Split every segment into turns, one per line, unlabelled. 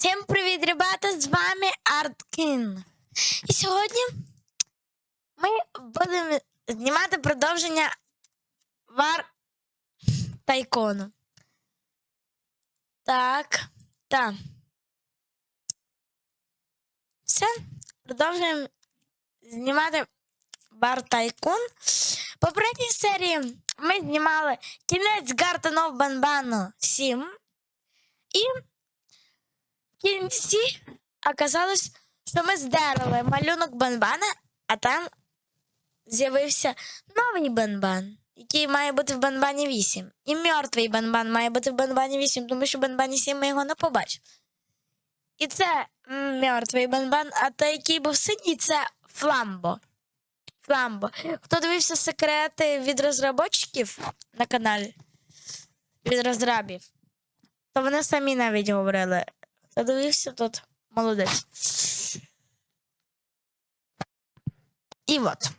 Всім привіт, ребята! З вами Арткін. І сьогодні ми будемо знімати продовження Вар Тайкону. Так, так. Все, продовжуємо знімати Вар Тайкун. В попередній серії ми знімали кінець Гартенов Банбану 7. І кінці оказалось, що ми здерли малюнок Банбана, а там з'явився новий Банбан, який має бути в Банбані 8. І мертвий Банбан має бути в Банбані 8, тому що в Банбані 7 ми його не побачили. І це мертвий Банбан, а той, який був синій, це Фламбо. Фламбо. Хто дивився секрети від розробочиків на каналі? Від розрабів, то вони самі навіть говорили. Хто дивився тут? Молодець. І от.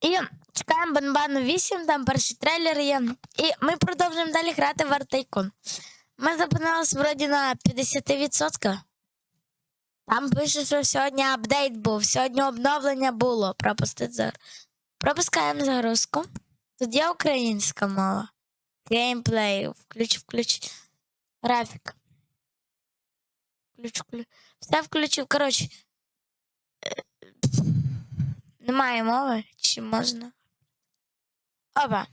І чекаємо Банбану 8, там перший трейлер є. І ми продовжуємо далі грати в Артайкон. Ми зупинились вроді на 50%. Там пише, що сьогодні апдейт був, сьогодні обновлення було. Пропустить за... Пропускаємо загрузку. Тут є українська мова. Геймплей. Включ, включ. Графік. Включ, включ. Все включив. Коротше. е, Немає мови. Чи можна? Опа.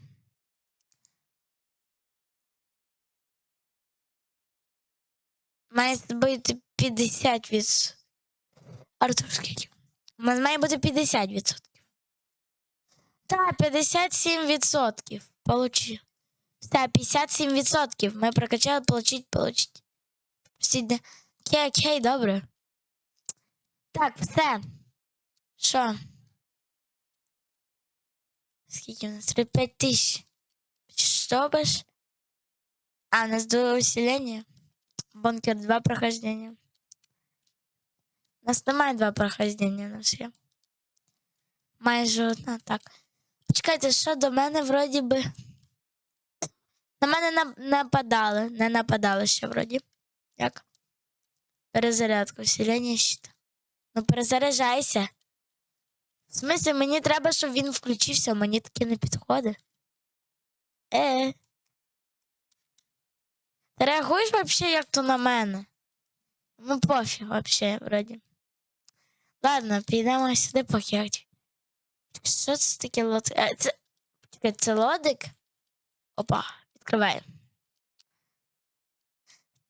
Має бути 50 від... Артур, скільки? У має бути 50 відсотків. Так, 57 відсотків. Получив. Так, 57 відсотків. Ми прокачали, получить, получить. Сідне. Окей, окей, добре. Так, все. Що? Скільки у нас? 5 тисяч. Що биш? А, у нас до усилення. Бункер 2 прохождения. У нас немає два прохождення, нас є. Майже одна, так. Почекайте, що до мене вроді би. На мене нападали. Не нападали ще вроді. Як? Перезарядка, усилення щита. Ну перезаряджайся. В смислі, мені треба, щоб він включився, мені таке не підходить. Е. Ти реагуєш вообще як то на мене? Ну пофіг вообще, вроді. Ладно, підемо сюди покерти. Що це таке лодик? А, це... Чекай, це лодик? Опа, відкриваємо.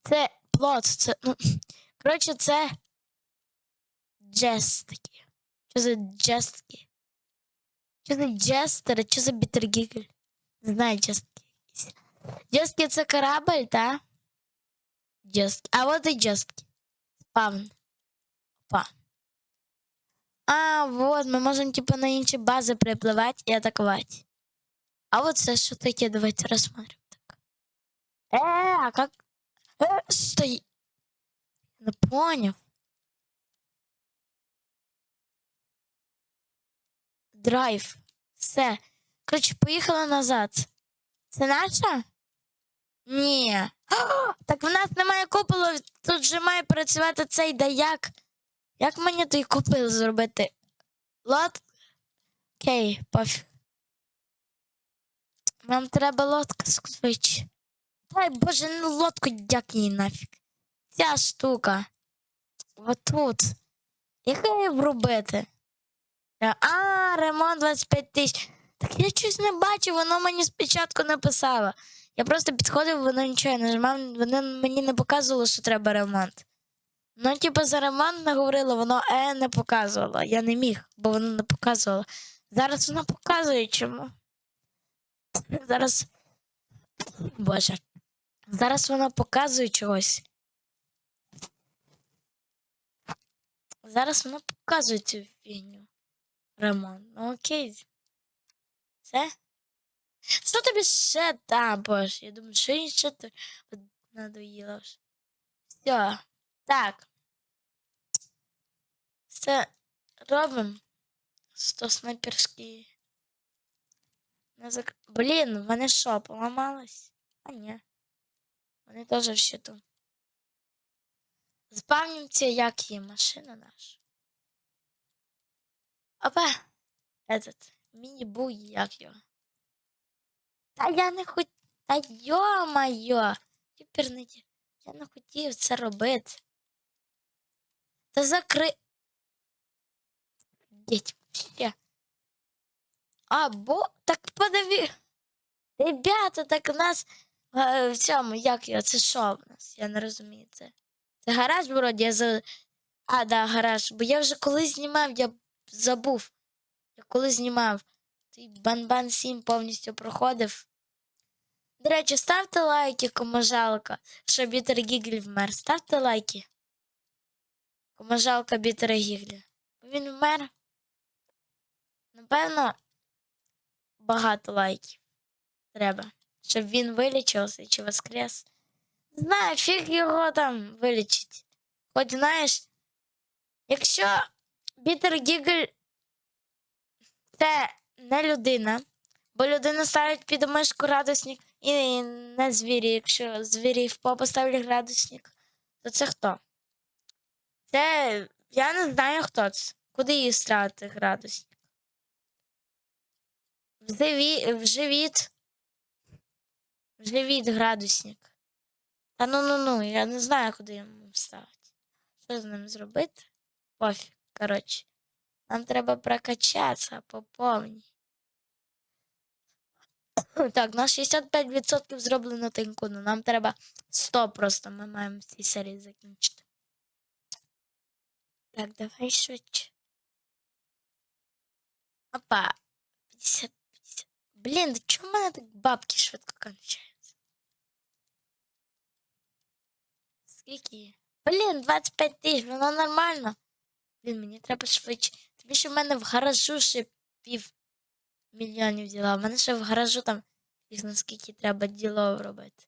Це плот, це. коротше, це джестики. Що за джестики? Що за джестери? Що за бітергігль? Не знаю джестики. якісь. Джестки це корабль, та? Джестки. А от і джестки. Спавн. Опа. А, вот, ми можемо типа на інші бази припливати і атакувати. А вот це що таке? Давайте розсмотрим так. Е, а как? Е, стой. Не поняв. Драйв. Все. Коротше, поїхали назад. Це наша? Ні. А, Так в нас немає куполу, тут же має працювати цей даяк. Як мені той купил зробити? Лод? Окей, пофіг. Нам треба лодка швидше. Дай боже, ну лодку дяк їй нафіг. Ця штука. Отут. Як її врубити? Е, А, ремонт 25 тисяч. Так я щось не бачив, воно мені спочатку написало. Я просто підходив, воно нічого не нажимав, воно мені не показувало, що треба ремонт. Ну, типу, за ремонт не говорило, воно е не показувало. Я не міг, бо воно не показувало. Зараз воно показує чому. Зараз. Боже. Зараз воно показує чогось. Зараз воно показує цю фігню. Ремонт. Ну окей. Все? Що тобі ще там, боже? Я думаю, що їй ще ти надоїло. Все. Так. Все робимо. Сто снайперські. Не зак... Блін, вони що, поламались? А ні. Вони теж в щиту. Спавнимося, як є машина наша. Опа! Этот, міні-буй, як його. Та я не хотів. Та йо-моє! Юперниті. Я не хотів це робити. Та закри. Діть, ще. Або так подиві. Ребята, так у нас е, в цьому, як його, це що в нас? Я не розумію це. Це гараж, вроді, я за. А, да, гараж. Бо я вже колись знімав, я забув. Я коли знімав. Той Банбан 7 повністю проходив. До речі, ставте лайки, кому жалко, що Бітер Гігль вмер. Ставте лайки. Кому жалко Бітера Гігля. Бо Він вмер. Напевно, багато лайків треба, щоб він вилічився чи воскрес. Знаю, фіг його там вилічить. Хоч знаєш, якщо Бітер Гігль це не людина, бо людина ставить під мишку градусник і не звірі. Якщо звірі в попу ставлять градусник, то це хто? Це я не знаю, хто це. Куди її ставити градусник? В, живіт. В живіт градусник. Та ну ну ну, я не знаю, куди йому вставити. Що з ним зробити? Пофіг, коротше. Нам треба прокачатися по повній. Так, на 65% зроблено тинкуну. Нам треба 100 просто. Ми маємо в цій серії закінчити. Так, давай швидше. Опа. 50, 50. Блін, чому в мене так бабки швидко кончаються? Скільки? Блін, 25 тисяч, воно нормально. Блін, мені треба швидше. Тобі що в мене в гаражу ще пів мільйонів діла. В мене ще в гаражу там їх наскільки треба діло робити.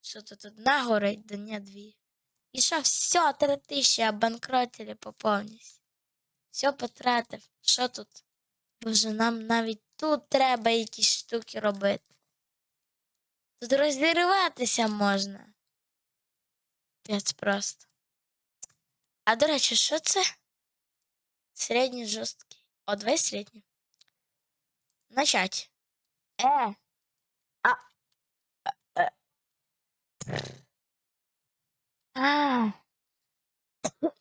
Що тут одна горить, да ні, дві. І що, все, три тисячі обанкротили по повністю. Все потратив. Що тут? Боже, нам навіть тут треба якісь штуки робити. Тут розірватися можна. Пець просто. А до речі, що це? Середній жорсткий. О, давай середній. Начать. Е. А. Е. А.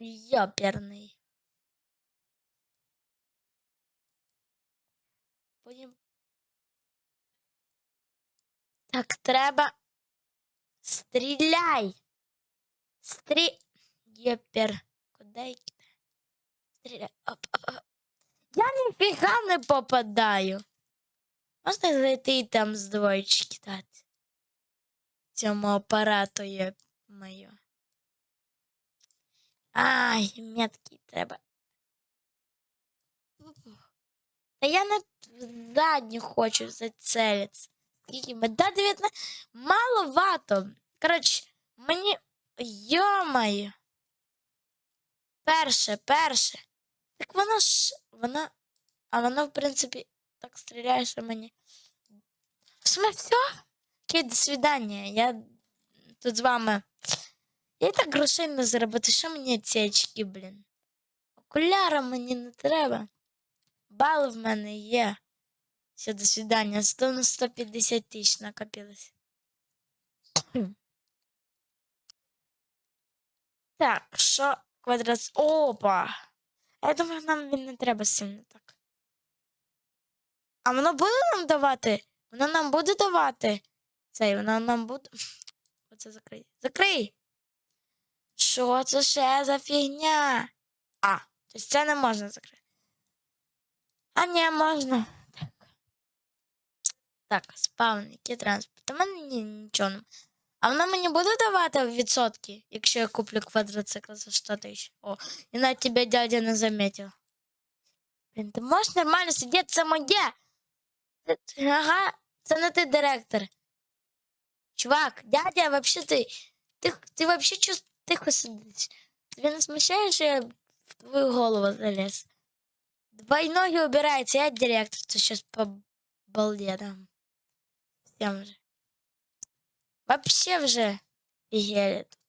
Йоперний. Потім. Так, треба. Стріляй. Стрі... Єпер. Куди? Стріляй. Оп. Я ніфіга не попадаю. Можна зайти і там з двоєчки дати? Цьому апарату є моє. Ай, метки треба. Та я на задню хочу зацелитися. Скільки ми? Да, 19. Маловато. Коротше, мені. Йомаю. Перше, перше. Так воно ж. Воно. А воно, в принципі, так стріляє, що мені. Все, все? Окей, до свидання. Я тут з вами. Я так грошей не заробити. Що мені ці очки, блін? Окуляра мені не треба. Бали в мене є. Все, до свидання. 100 на 150 тисяч накопилось. Так, що квадрат. Опа! Я думаю, нам він не треба сильно так. А воно буде нам давати? Воно нам буде давати. Цей, воно нам буде. Оце закрий. Закрий! Що це ще за фігня? А, тобто це не можна закрити. А ні, можна. Так. Так, спавники, транспорт. У мене ні, нічого не. А вона мені буде давати відсотки, якщо я куплю квадроцикл за 100 тисяч. О, і навіть тебе дядя не заметив. Блін, ти можеш нормально сидіти, це моє. Ага, це не ти директор. Чувак, дядя, вообще ти. Ти, ти вообще чувств тихо сидиш. Тобі не смущає, що я в твою голову залез? Двойноги убирается, я директор, ты сейчас по балдетам. Всем уже. Вообще уже офигели тут.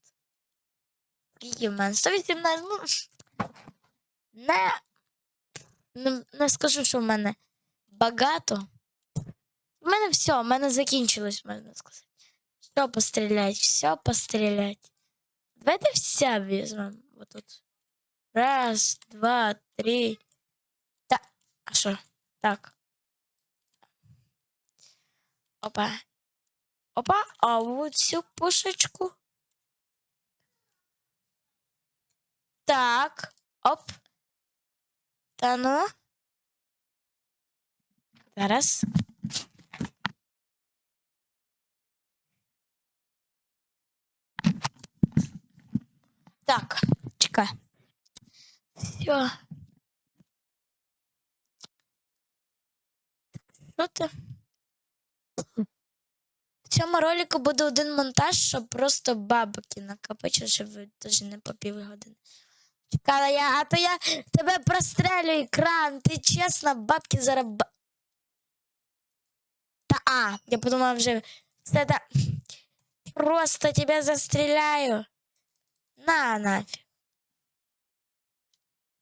Скільки в мене? 118, ну. Не, не, не скажу, що в мене багато. У мене все, у мене закінчилось, можна сказати. Все пострілять, все пострілять. Давайте все візьмемо. Вот тут. Раз, два, три. Та. А що? Так. Опа. Опа, а вот цю пушечку. Так. Оп. Та ну. Зараз. Так, чекай. Все. Що ти? Цьому ролику буде один монтаж, щоб просто бабки накопичити, щоб ви теж не по півгодини. Чекала я, а то я тебе прострелю екран. Ти чесно, бабки зараз. ба- Та а, я подумала вже. Це та... Просто тебя застріляю. На нафіг.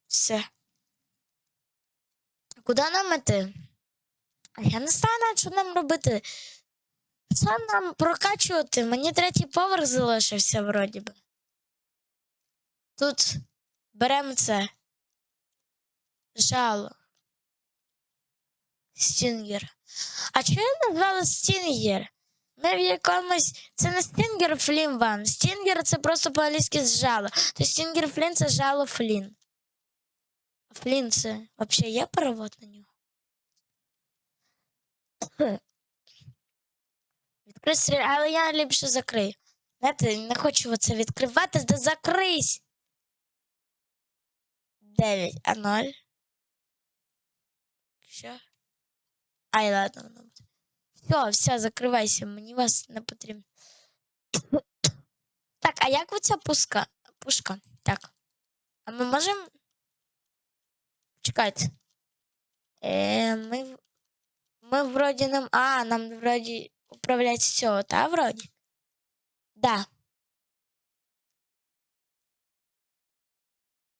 Все. Куди нам іти? Я не знаю, що нам робити. Що нам прокачувати? Мені третій поверх залишився вроді би. Тут беремо це. Жало. Стінгер. А чого я назвала Стінгер? Ми в якомусь. Це не Стінгер Флін вам. Стінгер це просто по-англійськи жало. То Стінгер Флін це жало Флін. Флін це взагалі є перевод на нього? Стріль, але я ліпше закрию. Знаєте, не хочу оце відкривати, да закрийсь. 9, а 0. Що? Ай, ладно, воно буде. Все, все, закривайся, мені вас не потрібно. Так, а як оця пуска? Пушка? Так. А ми можемо. Чекайте. Е, ми, ми вроді нам. А, нам вроді управлять цього, та вроді? Да.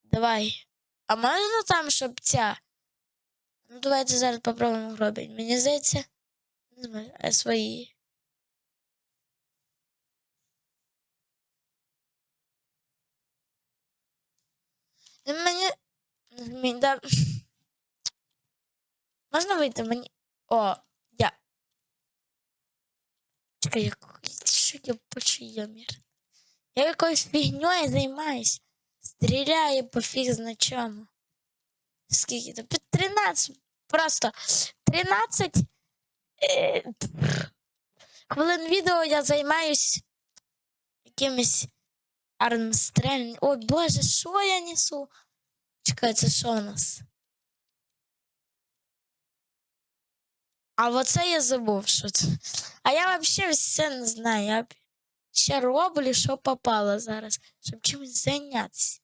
Давай. А можна там, щоб ця. Ну, давайте зараз попробуємо робити. Мені здається. Не знаю, а свої. Ну, Мені. Мені да... Можна вийти мені. О, як... що я більше йомір? Я якоюсь фігньою займаюсь. Стріляю пофіг на чому. Скільки то? Під 13. Просто 13 е, хвилин відео я займаюсь якимось армстрельним. Ой, боже, що я несу? Чекай, це що у нас? А оце я забув, що це. А я взагалі все не знаю. Я ще роблю, що попало зараз, щоб чимось зайнятися.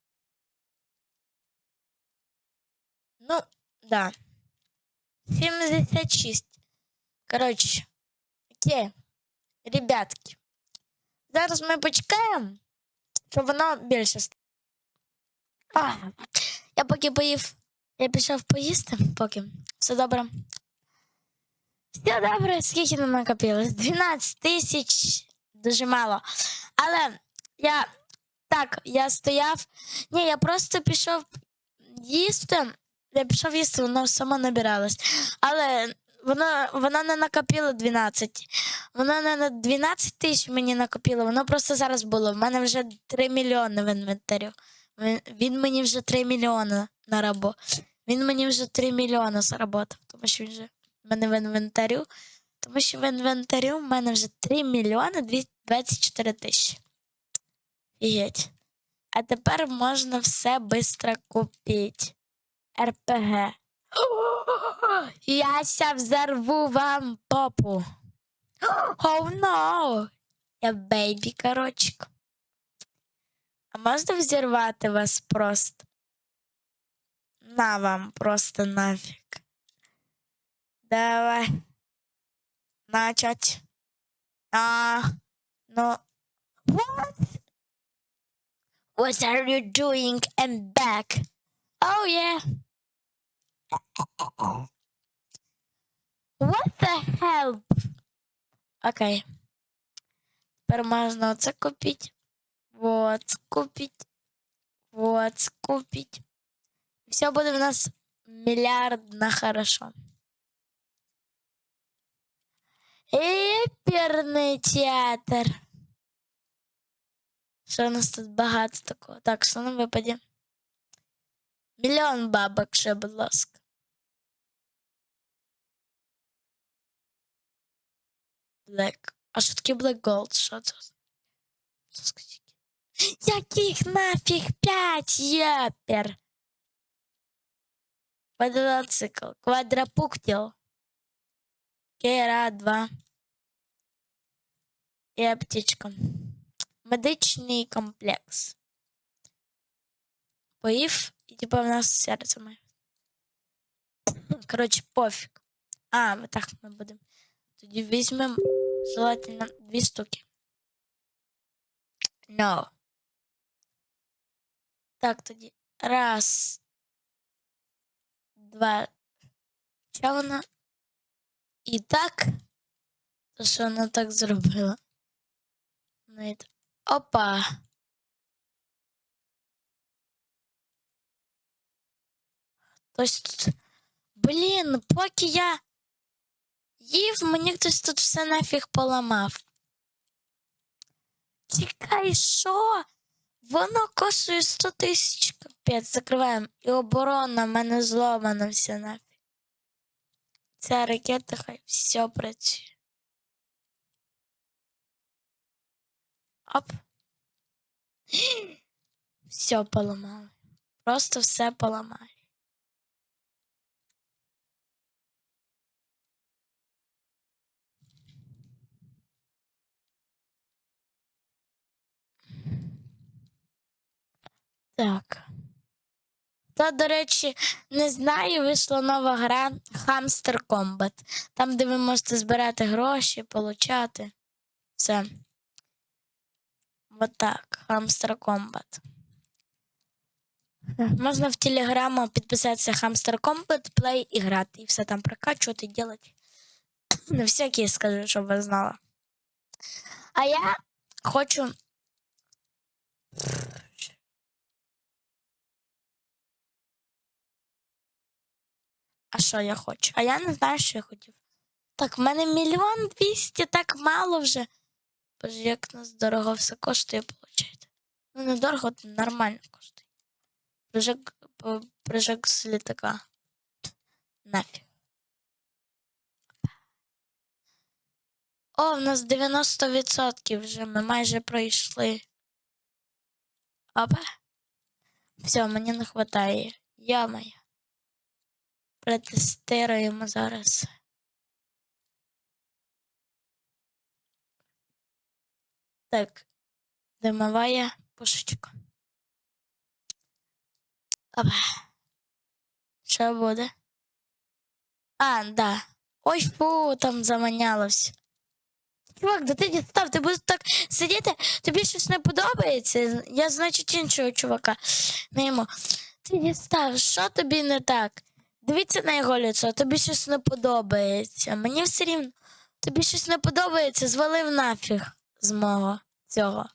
Ну, да. 76. Коротше, окей, ребятки. Зараз ми почекаємо, щоб воно більше стало. Я поки поїв. Я пішов поїсти, поки. Все добре. Все добре, скільки нам накопилось? 12 тисяч дуже мало. Але я так, я стояв. Ні, я просто пішов їсти. Я пішов їсти, воно само набиралось. Але воно, воно не накопило 12. Воно не на 12 тисяч мені накопило, воно просто зараз було. В мене вже 3 мільйони в інвентарю. Він, він мені вже 3 мільйони на рабо. Він мені вже 3 мільйони заработав, тому що він вже в мене в інвентарю. Тому що в інвентарю в мене вже 3 мільйони 24 тисячі. Офігеть. А тепер можна все швидко купити. РПГ. Яся взорву вам попу. Oh, no. Я бейбі, короче. А можна взірвати вас просто? На вам просто нафіг. Давай. Начать. А, ну. What? What are you doing? I'm back. Oh yeah. What the hell? Окей. Тепер можна оце купити. Вот, купить. Вот, купить. Все буде в нас миллиардно хорошо. Еперний театр. Що у нас тут багато такого? Так, що на випаді? Мільйон бабок ще, будь ласка. Black. А що таке Black Gold? Що це? Що сказати? Яких нафіг п'ять єпер? Квадроцикл. Квадрапуктил. Кера 2. І аптечка. Медичний комплекс. Поїв, і типу в нас серце має. Коротше, пофіг. А, так ми будемо. Тоді візьмемо желательно дві штуки. No. Так, тоді. Раз. Два. Що вона? І так. То що вона так зробила? Опа. Хтось тут. Блін, поки я їв, мені хтось тут все нафіг поламав. Чекай, що? Воно коштує 100 тисяч капець, закриваємо. І оборона в мене зломана вся нафіг. Ця ракета хай все працює. Оп. Все поламали. Просто все поламали. Так. Та, до речі, не знаю, вийшла нова гра Hamster Combat. Там, де ви можете збирати гроші, получати. Все. Вот так. Hamster Combat. Можна в телеграму підписатися Hamster Combat, Play і грати. І все там прокачувати, делать. На всякий скажу, щоб ви знали. А я хочу. А що я хочу? А я не знаю, що я хотів. Так, в мене мільйон двісті, так мало вже. Боже, як нас дорого все коштує, виходить. Ну, не дорого, то нормально коштує. Прыжок, п- прыжок з літака. Нафіг. О, в нас 90% вже, ми майже пройшли. Опа. Все, мені не вистачає. Я-моя. Протестируємо зараз. Так, димовая пушечка. Опа. Що буде? А, да. Ой, фу, там заманялось. Чувак, да ти дістав, ти будеш так сидіти, тобі щось не подобається. Я, значить, іншого чувака не йому. Ти дістав, що тобі не так? Дивіться на його лицо, тобі щось не подобається. Мені все рівно. Тобі щось не подобається, звалив нафіг з мого цього.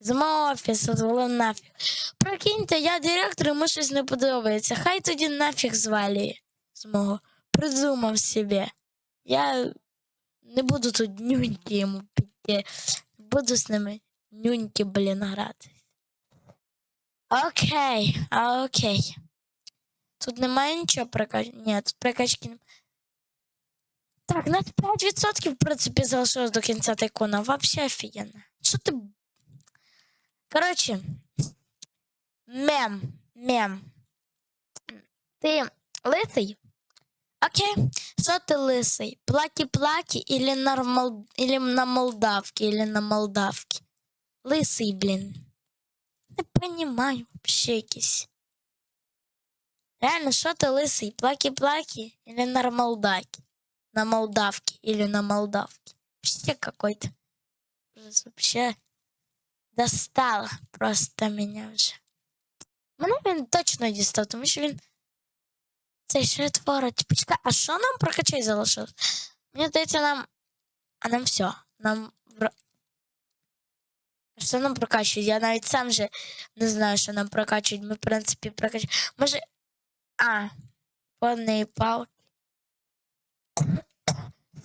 З мого офісу звалив нафіг. Прикиньте, я директор, йому щось не подобається. Хай тоді нафіг звалює з мого. Придумав собі. Я не буду тут нюньки йому піти. Буду з ними нюньки, блін, грати. Окей, окей. Тут немає нічого прокачки. Ні, тут прокачки немає. Так, на 5% в принципі залишилось до кінця тайкона. Вообще офігенно. Що ти. Коротше. Мем. Мем. Ти лисий? Окей. Що ти лисий? Плаки-плаки или, нормал... или на молдавке, или на молдавке? Лисий, блін. Не понимаю вообще якийсь. Реально, что ты лысый? Плаки-плаки или на молдаке? На молдавке или на молдавке? Вообще какой-то. Ужас, Вообще. достала просто мене вже. Мене він точно дістав, тому що він. Цей що творить. Почекай, а що нам прокачай залишилось? Мені здається, нам. А нам все. Нам. вра- Що нам прокачують? Я навіть сам же не знаю, що нам прокачують. Ми, в принципі, прокачуємо. Може. А, повний палки.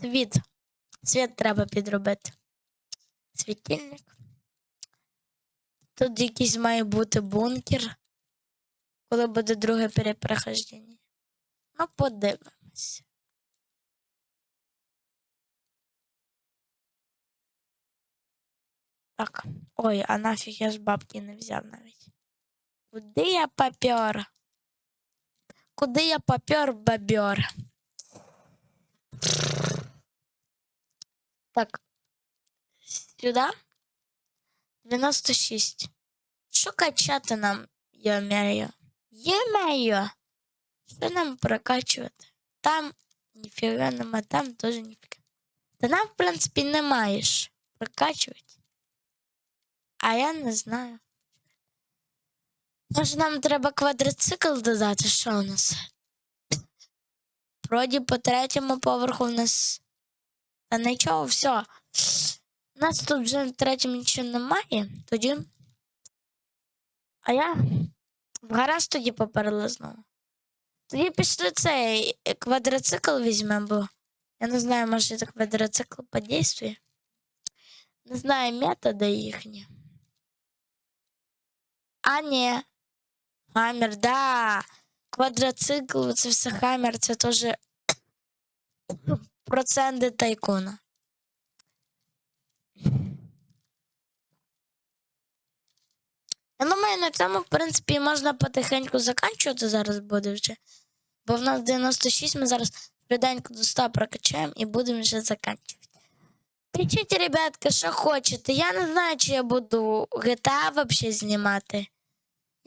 Світ. Світ треба підробити. Світильник. Тут якийсь має бути бункер, коли буде друге перепрохождення. Ну, подивимось. Так. Ой, а нафіг я ж бабки не взяв навіть. Куди я попер? Куди я попер, бобер? Так. Сюди. 96. Що качати нам, йо-моє? Йо-моє! Що нам прокачувати? Там ніфіга нема, там теж ніфіга. Та нам, в принципі, не маєш прокачувати. А я не знаю. Може, нам треба квадроцикл додати, що у нас? Вроді по третьому поверху в нас. Та нічого, все. У нас тут вже на третьому нічого немає, тоді. А я в гараж тоді поперла знову. Тоді пішли цей квадроцикл візьмемо, бо я не знаю, може це квадроцикл подействує. Не знаю методи їхні. А, ні. Хаммер, да. Квадроцикл, це все хаммер, це теж проценти тайкуна. Я думаю, на цьому, в принципі, можна потихеньку заканчувати зараз буде вже. Бо в нас 96, ми зараз швиденько до 100 прокачаємо і будемо вже заканчувати. Пишіть, ребятки, що хочете. Я не знаю, чи я буду GTA взагалі знімати.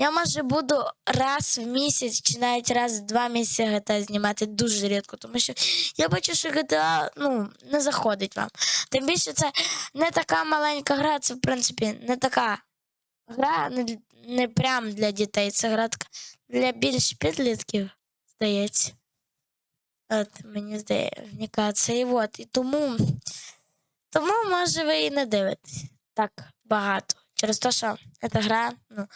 Я, може, буду раз в місяць чи навіть раз в два місяці GTA знімати дуже рідко, тому що я бачу, що GTA ну, не заходить вам. Тим більше це не така маленька гра, це, в принципі, не така гра, не, не прям для дітей. Це гра така для більш підлітків, здається. От, мені здається, і от. І тому, тому, може, ви і не дивитесь так багато. Через те, що ця гра, ну,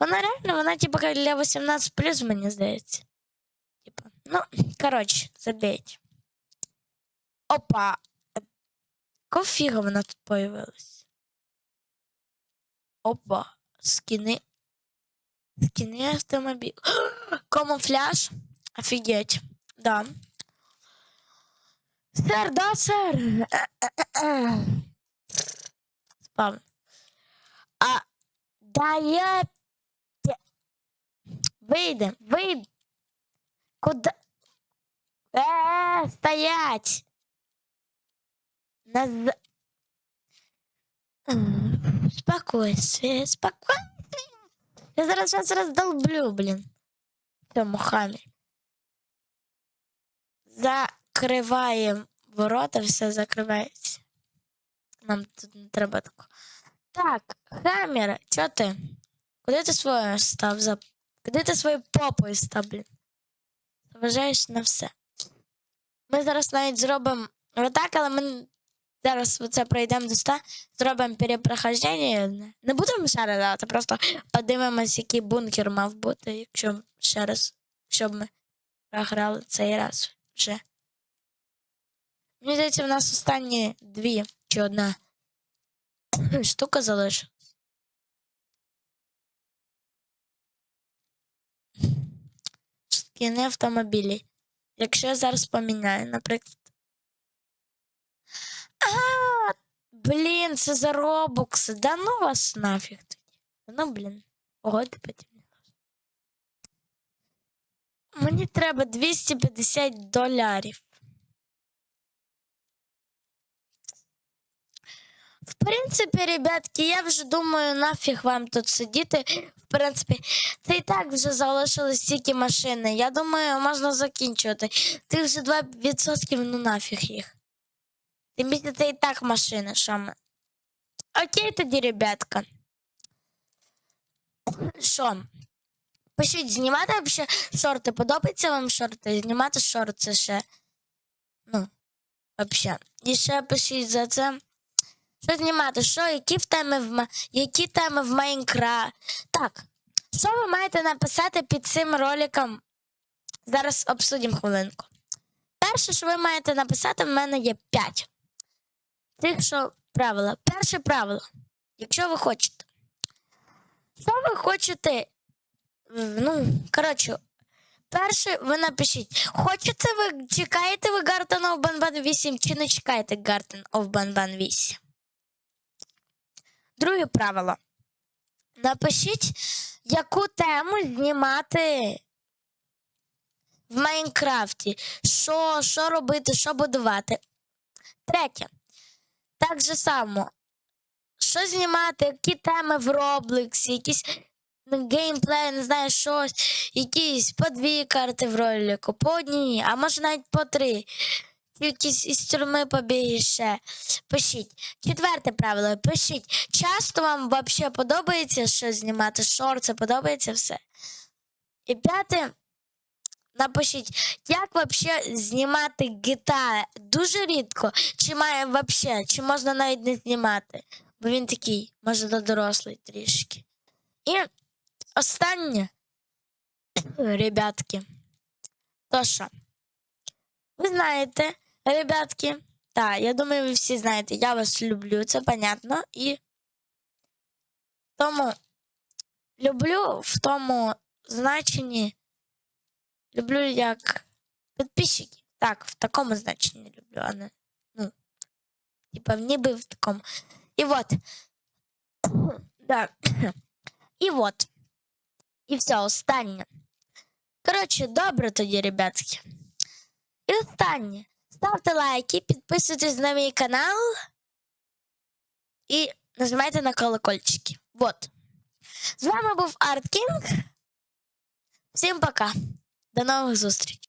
вона реально, вона типу як для 18 мені здається. Типа, ну, коротше, забейте. Опа. Якого фіга вона тут появилась? Опа, скини. Скини автомобиль. Камуфляж. Офигеть. Да. Сэр, да, сэр. Спам. А, да я... пе- Выйдем, выйдем. Куда? Э, стоять. Наз... М, Спокойствие, спокойствие. Я зараз вас раздолблю, блин. В цьому хамі. Закриваємо ворота, все закривається. Нам тут не треба такого. Так, хаммер, чо ти? Куди ти свою став за. Куди ти свою попою став, блін? Заважаєш на все. Ми зараз навіть зробимо отак, але ми зараз це пройдемо до 100, зробимо перепрохождення. Не будемо ще раз давати, просто подивимось, який бункер мав бути, якщо ще раз, щоб ми програли цей раз вже. Мені здається, в нас останні дві чи одна штука залишилась. Скини автомобілі. Якщо я зараз поміняю, наприклад. А, блін, це за робокси. Да ну вас нафіг тоді. Ну, блін. Ого, ти потім. Мені треба 250 доларів. В принципі, ребятки, я вже думаю, нафіг вам тут сидіти. В принципі, це і так вже залишились тільки машини. Я думаю, можна закінчувати. Тих вже 2%, ну нафіг їх. Тим більше це і так машини, що ми. Окей тоді, ребятка. що? Пишіть, знімати вообще шорти. Подобається вам шорти? Знімати шорти ще. Ну, вообще. І ще пишіть за це. Що знімати? Що, які в теми в які теми в Майнкрафт? Так. Що ви маєте написати під цим роликом? Зараз обсудимо хвилинку. Перше, що ви маєте написати, в мене є 5. Тих, що правила. Перше правило. Якщо ви хочете. Що ви хочете? Ну, коротше, перше ви напишіть. Хочете ви, чекаєте ви Garden of Banban 8 чи не чекаєте Garden of Banban 8? Друге правило. Напишіть, яку тему знімати в Майнкрафті. Що, що робити, що будувати. Третє. Так же само. Що знімати, які теми в Роблексі, якісь геймплей, не знаю, щось, якісь по дві карти в ролику, по одній, а може навіть по три. Якісь із тюрми побіги. Пишіть. Четверте правило, пишіть. Часто вам взагалі подобається що знімати, шорти, подобається все. І п'яте. Напишіть, як взагалі знімати GTA дуже рідко, чи має вообще, чи можна навіть не знімати, бо він такий, може, до дорослий трішки. І останнє, ребятки, то що? Ви знаєте, ребятки, так, я думаю, ви всі знаєте, я вас люблю, це понятно, і тому люблю в тому значенні. Люблю як підписчики. Так, в такому значенні люблю, а не. Ну, типа, ніби в такому. І вот. Да. І вот. І все, останнє. Коротше, добре тоді, ребятки. І останнє. Ставте лайки, підписуйтесь на мій канал і нажимайте на колокольчики. Вот. З вами був Арт Кінг. Всім пока. До нових зустрічей.